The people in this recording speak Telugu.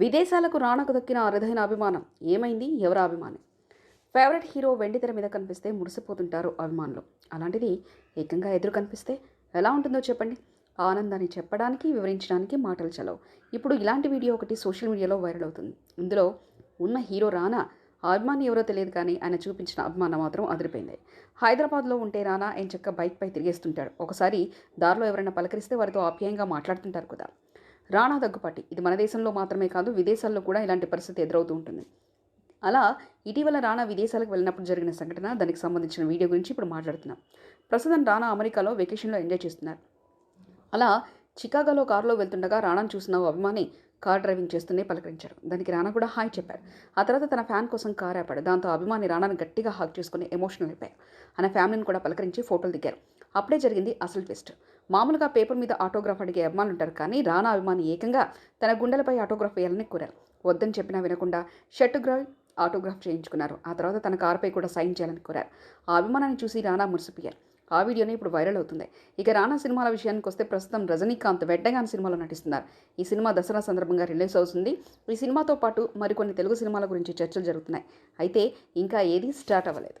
విదేశాలకు రాణకు దక్కిన అరుదైన అభిమానం. ఏమైంది? ఎవరా అభిమానం? ఫేవరెట్ హీరో వెండితెర మీద కనిపిస్తే మురిసిపోతుంటారు అభిమానులు. అలాంటిది ఏకంగా ఎదురు కనిపిస్తే ఎలా ఉంటుందో చెప్పండి. ఆనందాన్ని చెప్పడానికి వివరించడానికి మాటలు చలవు. ఇప్పుడు ఇలాంటి వీడియో ఒకటి సోషల్ మీడియాలో వైరల్ అవుతుంది. ఇందులో ఉన్న హీరో రానా అభిమాని ఎవరో తెలియదు కానీ ఆయన చూపించిన అభిమానం మాత్రం అదిరిపోయింది. హైదరాబాద్లో ఉంటే రానా ఎంచక్క బైక్పై తిరిగేస్తుంటాడు. ఒకసారి దారిలో ఎవరైనా పలకరిస్తే వారితో ఆప్యాయంగా మాట్లాడుతుంటారు కదా. రాణా దగ్గుపాటి. ఇది మన దేశంలో మాత్రమే కాదు విదేశాల్లో కూడా ఇలాంటి పరిస్థితి ఎదురవుతూ ఉంటుంది. అలా ఇటీవల రాణా విదేశాలకు వెళ్ళినప్పుడు జరిగిన సంఘటన దానికి సంబంధించిన వీడియో గురించి ఇప్పుడు మాట్లాడుతున్నాం. ప్రస్తుతం రాణా అమెరికాలో వెకేషన్లో ఎంజాయ్ చేస్తున్నారు. అలా చికాగోలో కారులో వెళ్తుండగా రాణాను చూసిన ఓ అభిమాని కార్ డ్రైవింగ్ చేస్తూనే పలకరించారు. దానికి రానా కూడా హాయ్ చెప్పారు. ఆ తర్వాత తన ఫ్యాన్ కోసం కార్ ఆపాడు. దాంతో అభిమాని రానాను గట్టిగా హాక్ చేసుకుని ఎమోషనల్ అయిపోయారు. ఆయన ఫ్యామిలీని కూడా పలకరించి ఫోటోలు దిగారు. అప్పుడే జరిగింది అసలు ట్విస్ట్ మామూలుగా పేపర్ మీద ఆటోగ్రాఫ్ అడిగే అభిమానులు ఉంటారు కానీ రానా అభిమాని ఏకంగా తన గుండెలపై ఆటోగ్రాఫ్ వేయాలని కోరారు. వద్దని చెప్పినా వినకుండా షర్ట్ గ్రాయ్ ఆటోగ్రాఫ్ చేయించుకున్నారు. ఆ తర్వాత తన కారుపై కూడా సైన్ చేయాలని కోరారు. ఆ అభిమానాన్ని చూసి రానా మురిసిపోయారు. ఆ వీడియోనే ఇప్పుడు వైరల్ అవుతుంది. ఇక రానా సినిమాల విషయానికి వస్తే ప్రస్తుతం రజనీకాంత్ వెడ్డగాన్ సినిమాలో నటిస్తున్నారు. ఈ సినిమా దసరా సందర్భంగా రిలీజ్ అవుతుంది. ఈ సినిమాతో పాటు మరికొన్ని తెలుగు సినిమాల గురించి చర్చలు జరుగుతున్నాయి. అయితే ఇంకా ఏది స్టార్ట్ అవ్వలేదు.